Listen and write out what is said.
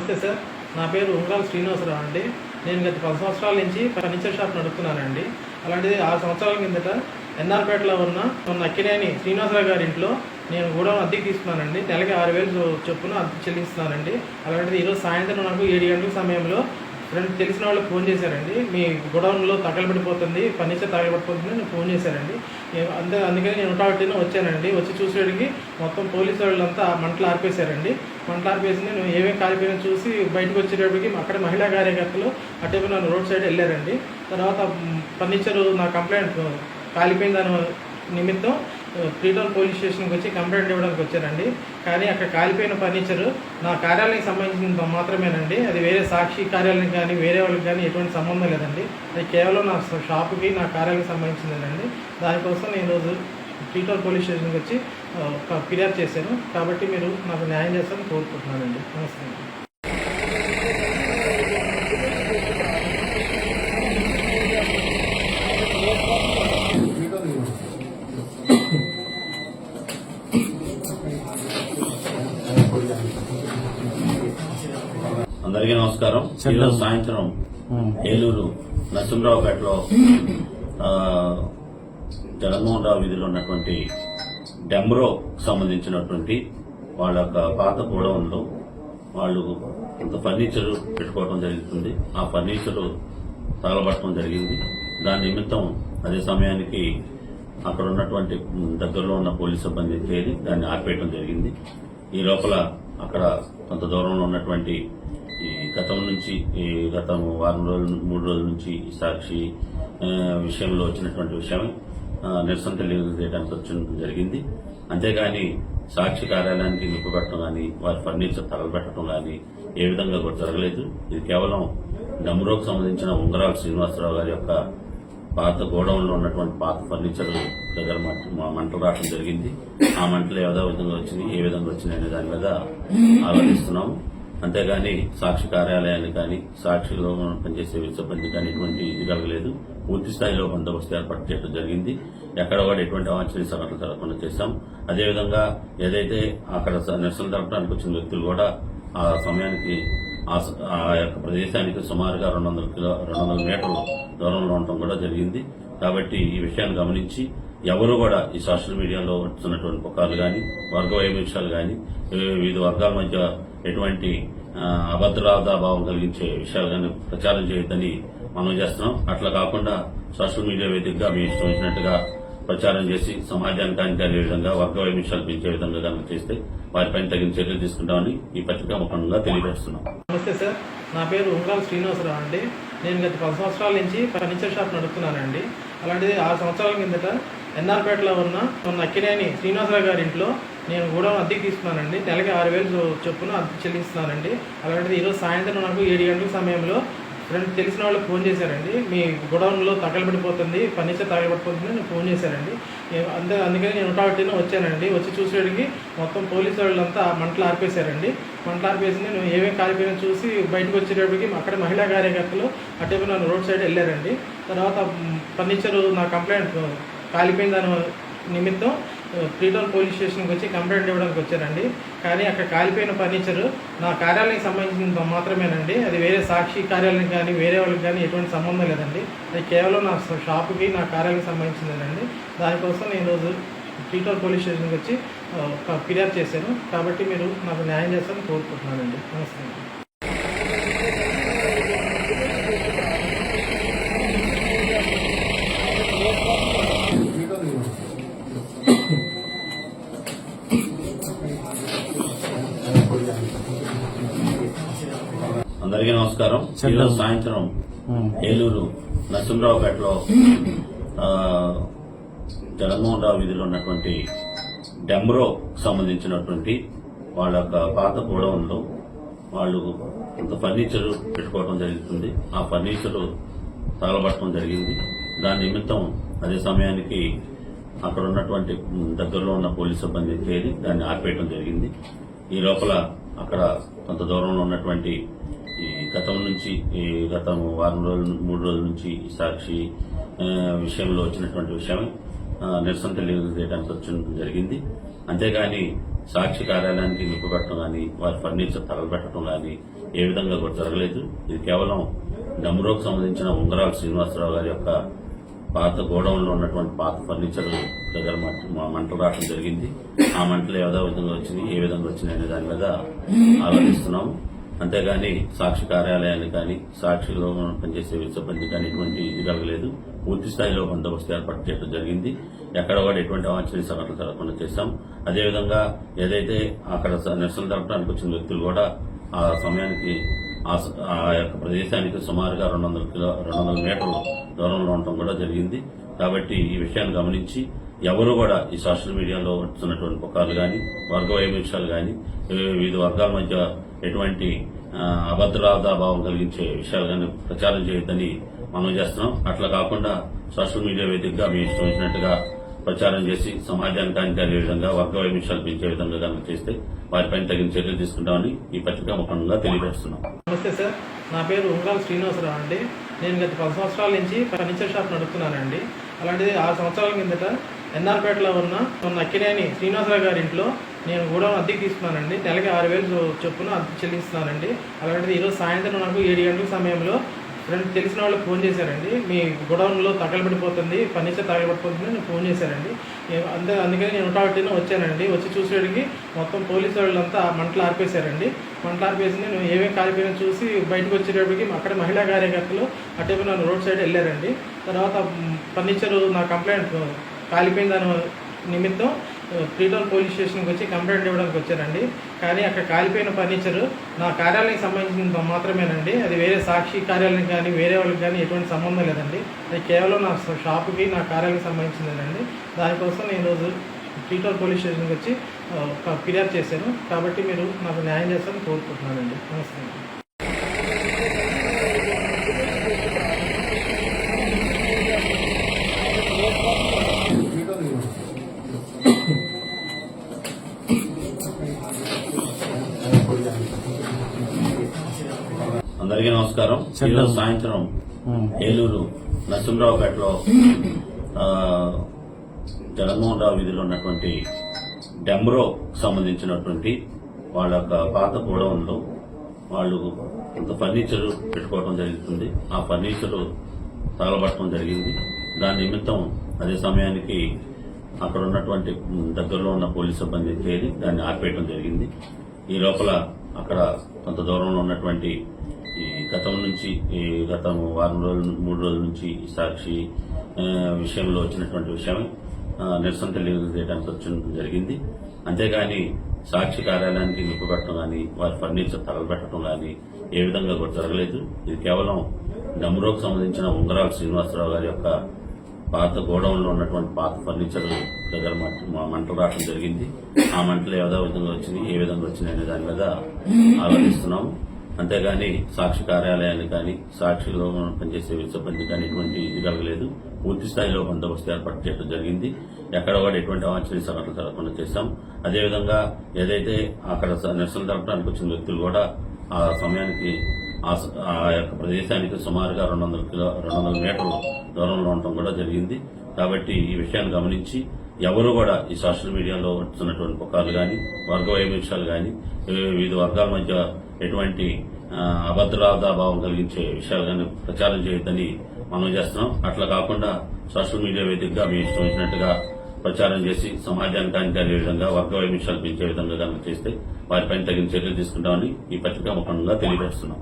నమస్తే సార్. నా పేరు ఉంగరాల శ్రీనివాసరావు అండి. నేను గత పది సంవత్సరాల నుంచి ఫర్నిచర్ షాప్ నడుపుతున్నానండి. అలాంటిది ఆరు సంవత్సరాల కిందట ఎన్ఆర్పేటలో ఉన్న మొన్న అక్కినేని శ్రీనివాసరావు గారి ఇంట్లో నేను కూడా అద్దెకి తీసుకున్నానండి. నెలకి ఆరు వేలు చొప్పున అద్దె చెల్లిస్తున్నానండి. అలాంటిది ఈరోజు సాయంత్రం నాకు ఏడు గంటల సమయంలో ఫ్రెండ్ తెలిసిన వాళ్ళు ఫోన్ చేశారండి. మీ గొడౌన్లో తగలబడిపోతుంది ఫర్నిచర్ తగలబడిపోతుంది నేను ఫోన్ చేశారండి. నేను అంతే అందుకని నేను ఉంటాబట్టిన వచ్చానండి. వచ్చి చూసేటికి మొత్తం పోలీసు వాళ్ళంతా మంటలు ఆర్పేశారండి. మంటలు ఆర్పేసి నేను ఏమేమి కాలిపోయినా చూసి బయటకు వచ్చేటప్పటికి అక్కడ మహిళా కార్యకర్తలు అటేపు నన్ను రోడ్ సైడ్ వెళ్ళారండి. తర్వాత ఫర్నిచర్ నా కంప్లైంట్ కాలిపోయిందని నిమిత్తం ఫ్రీటౌన్ పోలీస్ స్టేషన్కి వచ్చి కంప్లైంట్ ఇవ్వడానికి వచ్చారండి. కానీ అక్కడ కాలిపోయిన ఫర్నిచర్ నా కార్యాలయానికి సంబంధించిన మాత్రమేనండి. అది వేరే సాక్షి కార్యాలయం కానీ వేరే వాళ్ళకి కానీ ఎటువంటి సంబంధం లేదండి. అది కేవలం నా షాపుకి నా కార్యాలయానికి సంబంధించిందేనండి దానికోసం నేను ఈరోజు ఫ్రీటౌన్ పోలీస్ స్టేషన్కి వచ్చి ఫిర్యాదు చేశాను. కాబట్టి మీరు నాకు న్యాయం చేస్తారని కోరుకుంటున్నానండి. నమస్తే అండి. అందరికీ నమస్కారం. ఈరోజు సాయంత్రం ఏలూరు నరసింహరావుపేటలో ఆ, జగన్మోహన్ రావు వీధిలో ఉన్నటువంటి డెమ్రో సంబంధించినటువంటి వాళ్ళ యొక్క పాత గోడౌన్లో వాళ్ళు కొంత ఫర్నిచర్ పెట్టుకోవడం జరుగుతుంది. ఆ ఫర్నిచర్ తగలబట్టడం జరిగింది. దాని నిమిత్తం అదే సమయానికి అక్కడ ఉన్నటువంటి దగ్గరలో ఉన్న పోలీస్ సిబ్బంది చేరి దాన్ని ఆపేయడం జరిగింది. ఈ లోపల అక్కడ కొంత దూరంలో ఉన్నటువంటి ఈ గతం నుంచి ఈ గత వారం రోజులు మూడు రోజుల నుంచి సాక్షి విషయంలో వచ్చినటువంటి విషయం. నిరసన తెలియజేయడానికి వచ్చినట్టు జరిగింది. అంతేగాని సాక్షి కార్యాలయానికి నిప్పుపెట్టడం కానీ వారి ఫర్నిచర్ తగలబెట్టడం కానీ ఏ విధంగా కూడా జరగలేదు. ఇది కేవలం డమ్రోకు సంబంధించిన ఉంగరాల శ్రీనివాసరావు గారి యొక్క పాత గోడౌన్లో ఉన్నటువంటి పాత ఫర్నిచర్ దగ్గర మంట- మంటలు రావడం జరిగింది. ఆ మంటలు ఏదో విధంగా వచ్చినాయి ఏ విధంగా వచ్చినాయి అనే దాని మీద ఆలోచిస్తున్నాము. అంతేగాని సాక్షి కార్యాలయాన్ని కానీ సాక్షిలో పనిచేసే సిబ్బంది కానీ ఎటువంటి ఇది కలగలేదు. పూర్తి స్థాయిలో బందోబస్తు ఏర్పాటు చేయడం జరిగింది. ఎక్కడ కూడా ఎటువంటి అవాంఛనీయ సంఘటనలు జరగకుండా చేశాం. అదేవిధంగా ఏదైతే అక్కడ నిరసన జరపడానికి వచ్చిన వ్యక్తులు కూడా ఆ సమయానికి ఆ స- ఆ యొక్క ప్రదేశానికి సుమారుగా రెండు వందల కిలో రెండు వందల మీటర్ల దూరంలో ఉండటం కూడా జరిగింది. కాబట్టి ఈ విషయాన్ని గమనించి ఎవరు కూడా ఈ సోషల్ మీడియాలో వస్తున్నటువంటి పుకార్లు కానీ వర్గ వైవిధ్యాలు కానీ వివిధ వర్గాల మధ్య ఎటువంటి ఆ, అభద్రతాభావం కలిగించే విషయాలు కానీ ప్రచారం చేయొద్దని మనం చేస్తున్నాం. అట్లా కాకుండా సోషల్ మీడియా వేదికగా మీ ఇష్టం వచ్చినట్టుగా ప్రచారం చేసి సమాజానికి హానికరే విధంగా వర్గ వైవిధ్యాలు పెంచే విధంగా కనుక చేస్తే వారిపైన తగిన చర్యలు తీసుకుంటామని ఈ పత్రికా ముఖంగా తెలియజేస్తున్నాం. నమస్తే సార్. నా పేరు ఉంగాల శ్రీనివాసరావు అండి. నేను గత పది సంవత్సరాల నుంచి ఫర్నిచర్ షాప్ నడుపుతున్నానండి. అలాంటిది ఆరు సంవత్సరాల కిందట ఎన్ఆర్పేటలో ఉన్న ఉన్న అక్కినేని శ్రీనివాసరావు గారి ఇంట్లో నేను కూడా అద్దెకి తీసుకున్నానండి. నెలకి ఆరు వేలు చొప్పున అద్దె చెల్లిస్తున్నానండి. అలాంటిది ఈరోజు సాయంత్రం నాకు ఏడు గంటల సమయంలో ఫ్రెండ్ తెలిసిన వాళ్ళు ఫోన్ చేశారండి. మీ గొడవన్లో తగలబడిపోతుంది ఫర్నిచర్ తగలబడిపోతుంది నేను ఫోన్ చేశారండి. నేను- అంతే అందుకని నేను ఉంటాబట్టిన వచ్చానండి. వచ్చి చూసేటికి మొత్తం పోలీసు వాళ్ళంతా మంటలు ఆర్పేశారండి. మంటలు ఆర్పేసి నేను ఏమేమి కాలిపోయినా చూసి బయటకు వచ్చేటప్పటికి అక్కడ మహిళా కార్యకర్తలు అటేపు నన్ను రోడ్ సైడ్ వెళ్ళారండి. తర్వాత ఫర్నిచర్ నా కంప్లైంట్ కాలిపోయిందని నిమిత్తం ఫ్రీటౌన్ పోలీస్ స్టేషన్కి వచ్చి కంప్లైంట్ ఇవ్వడానికి వచ్చారండి కానీ అక్కడ కాలిపోయిన ఫర్నిచర్ నా కార్యాలయానికి సంబంధించిన మాత్రమేనండి. అది వేరే సాక్షి కార్యాలయం కానీ వేరే వాళ్ళకి కానీ ఎటువంటి సంబంధం లేదండి. అది కేవలం నా షాపుకి నా కార్యాలయానికి సంబంధించిందేనండి దానికోసం నేను ఈరోజు ఫ్రీటౌన్ పోలీస్ స్టేషన్కి వచ్చి ఫిర్యాదు చేశాను. కాబట్టి మీరు నాకు న్యాయం చేస్తారని కోరుకుంటున్నానండి. నమస్తే. అందరికీ నమస్కారం. ఈరోజు సాయంత్రం ఏలూరు నరసింహరావుపేటలో జగన్మోహన్ రావు వీధిలో ఉన్నటువంటి డెమ్రో సంబంధించినటువంటి వాళ్ళ యొక్క పాత గోడౌన్లో వాళ్ళు కొంత ఫర్నిచర్ పెట్టుకోవడం జరుగుతుంది. ఆ ఫర్నిచర్ తగలబట్టడం జరిగింది. దాని నిమిత్తం అదే సమయానికి అక్కడ ఉన్నటువంటి దగ్గరలో ఉన్న పోలీస్ సిబ్బంది చేరి దాన్ని ఆర్పేయడం జరిగింది. ఈ లోపల అక్కడ కొంత దూరంలో ఉన్నటువంటి ఈ గతం నుంచి ఈ గత వారం రోజులు మూడు రోజుల నుంచి సాక్షి విషయంలో వచ్చినటువంటి విషయం నిరసన తెలియజేయడానికి వచ్చి జరిగింది. అంతేగాని సాక్షి కార్యాలయానికి నిప్పుపెట్టడం కానీ వారి ఫర్నిచర్ తగలబెట్టడం కానీ ఏ విధంగా కూడా జరగలేదు. ఇది కేవలం డమ్రోకు సంబంధించిన ఉంగరాల శ్రీనివాసరావు గారి యొక్క పాత గోడౌన్లో ఉన్నటువంటి పాత ఫర్నిచర్ దగ్గర మా మంటలు రావడం జరిగింది. ఆ మంటలు ఏదో విధంగా వచ్చినాయి ఏ విధంగా వచ్చినాయి అనే దాని మీద ఆలోచిస్తున్నాము అంతేగాని సాక్షి కార్యాలయాన్ని కానీ సాక్షిలో పనిచేసే సిబ్బంది కానీ ఎటువంటి ఇది కలగలేదు. పూర్తి స్థాయిలో బందోబస్తు ఏర్పాటు చేయడం జరిగింది. ఎక్కడ కూడా ఎటువంటి అవాంఛనీయ సంఘటనలు జరగకుండా చేశాం. అదేవిధంగా ఏదైతే అక్కడ స- నిరసన జరపడానికి వచ్చిన వ్యక్తులు కూడా ఆ సమయానికి ఆ స- ఆ యొక్క ప్రదేశానికి సుమారుగా రెండు వందల కిలో రెండు వందల మీటర్ల దూరంలో ఉండటం కూడా జరిగింది. కాబట్టి ఈ విషయాన్ని గమనించి ఎవరు కూడా ఈ సోషల్ మీడియాలో వస్తున్నటువంటి పుకార్లు కానీ వర్గ వైవిధ్యాలు కానీ వివిధ వర్గాల మధ్య ఎటువంటి ఆ, అభద్రతాభావం కలిగించే విషయాలు కానీ ప్రచారం చేయొద్దని మనం చేస్తున్నాం. అట్లా కాకుండా సోషల్ మీడియా వేదికగా మీ ఇష్టం వచ్చినట్టుగా ప్రచారం చేసి సమాజానికి హానికరే విధంగా వర్గ వైవిధ్యాలు పెంచే విధంగా కనుక చేస్తే వారిపైన తగిన చర్యలు తీసుకుంటామని ఈ పత్రికా ముఖంగా తెలియజేస్తున్నాం. నమస్తే సార్. నా పేరు ఉంగరాల శ్రీనివాసరావు అండి. నేను గత పది సంవత్సరాల నుంచి ఫర్నిచర్ షాప్ నడుపుతున్నానండి. అలాంటిది ఆరు సంవత్సరాల కిందట ఎన్ఆర్పేటలో ఉన్న ఉన్న అక్కినేని శ్రీనివాసరావు గారి ఇంట్లో నేను కూడా అద్దెకి తీసుకున్నానండి. నెలకి ఆరు వేలు చొప్పున అద్దె చెల్లిస్తున్నానండి. అలాంటిది ఈరోజు సాయంత్రం నాకు ఏడు గంటల సమయంలో ఫ్రెండ్ తెలిసిన వాళ్ళు ఫోన్ చేశారండి. మీ గొడవన్లో తగలబడిపోతుంది ఫర్నిచర్ తగలబడిపోతుంది అని ఫోన్ చేశారండి. నేను అంతే అందుకని నేను ఉంటాబట్టిన వచ్చానండి. వచ్చి చూసేటికి మొత్తం పోలీసు వాళ్ళంతా మంటలు ఆర్పేశారండి. మంటలు ఆర్పేసి నేను ఏమేమి కాలిపోయినా చూసి బయటకు వచ్చేటప్పటికి అక్కడ మహిళా కార్యకర్తలు అటువైపు నన్ను రోడ్ సైడ్ వెళ్ళారండి. తర్వాత ఫర్నిచర్ నా కంప్లైంట్ కాలిపోయిన దాని నిమిత్తం ఫ్రీటౌన్ పోలీస్ స్టేషన్కి వచ్చి కంప్లైంట్ ఇవ్వడానికి వచ్చారండి. కానీ అక్కడ కాలిపోయిన ఫర్నిచర్ నా కార్యాలయానికి సంబంధించిన మాత్రమేనండి. అది వేరే సాక్షి కార్యాలయం కానీ వేరే వాళ్ళకి కానీ ఎటువంటి సంబంధం లేదండి. అది కేవలం నా షాపుకి నా కార్యాలయానికి సంబంధించిందేనండి దానికోసం నేను ఈరోజు ఫ్రీటౌన్ పోలీస్ స్టేషన్కి వచ్చి ఫిర్యాదు చేశాను. కాబట్టి మీరు నాకు న్యాయం చేస్తారని కోరుకుంటున్నానండి. నమస్తే. ఈరోజు సాయంత్రం ఏలూరు నరసింహరావుపేటలో ఆ, జగన్మోహన్ రావు వీధిలో ఉన్నటువంటి డెమ్రో సంబంధించినటువంటి వాళ్ళ యొక్క పాత గోడౌన్లో వాళ్ళు కొంత ఫర్నిచర్ పెట్టుకోవడం జరుగుతుంది. ఆ ఫర్నిచర్ తగలబట్టడం జరిగింది. దాని నిమిత్తం అదే సమయానికి అక్కడ ఉన్నటువంటి దగ్గరలో ఉన్న పోలీస్ సిబ్బంది చేరి దాన్ని ఆర్పేయడం జరిగింది. ఈ లోపల అక్కడ కొంత దూరంలో ఉన్నటువంటి గతం నుంచి గత వారం రోజులు మూడు రోజుల నుంచి సాక్షి విషయంలో వచ్చినటువంటి విషయం నిరసన తెలియజేయడానికి వచ్చడం జరిగింది. అంతేగాని సాక్షి కార్యాలయానికి నిప్పు పెట్టడం కానీ వారి ఫర్నిచర్ తగలబెట్టడం కానీ ఏ విధంగా కూడా జరగలేదు. ఇది కేవలం డమ్రోకు సంబంధించిన ఉంగరాల శ్రీనివాసరావు గారి యొక్క పాత గోడౌన్లో ఉన్నటువంటి పాత ఫర్నిచర్ దగ్గర మా మంటలు రావడం జరిగింది. ఆ మంటలు ఏదో విధంగా వచ్చినాయి ఏ విధంగా వచ్చినాయి అనే దాని మీద ఆలోచిస్తున్నాము. అంతేగాని సాక్షి కార్యాలయాన్ని కానీ సాక్షిలో పనిచేసే సిబ్బంది కానీ ఎటువంటి ఇది కలగలేదు. పూర్తి స్థాయిలో బందోబస్తు ఏర్పాటు చేయడం జరిగింది. ఎక్కడ కూడా ఎటువంటి అవాంఛనీయ సంఘటనలు జరగకుండా చేశాం. అదేవిధంగా ఏదైతే అక్కడ స- నిరసన జరపడానికి వచ్చిన వ్యక్తులు కూడా ఆ సమయానికి ఆ ఆ యొక్క ప్రదేశానికి సుమారుగా రెండు వందల కిలో రెండు వందల మీటర్ల దూరంలో ఉండటం కూడా జరిగింది. కాబట్టి ఈ విషయాన్ని గమనించి ఎవరు కూడా ఈ సోషల్ మీడియాలో వస్తున్నటువంటి పుకార్లు కానీ వర్గ వైవిధ్యాలు కానీ వివిధ వర్గాల మధ్య ఎటువంటి ఆ, అభద్రతాభావం కలిగించే విషయాలు కానీ ప్రచారం చేయొద్దని మనం చేస్తున్నాం. అట్లా కాకుండా సోషల్ మీడియా వేదికగా మీ ఇష్టం వచ్చినట్టుగా ప్రచారం చేసి సమాజానికి అనిపించే విధంగా వర్గ వైవిధ్యాలు పెంచే విధంగా కనుక చేస్తే వారిపైన తగిన చర్యలు తీసుకుంటామని ఈ పత్రికా ముఖంగా తెలియజేస్తున్నాం.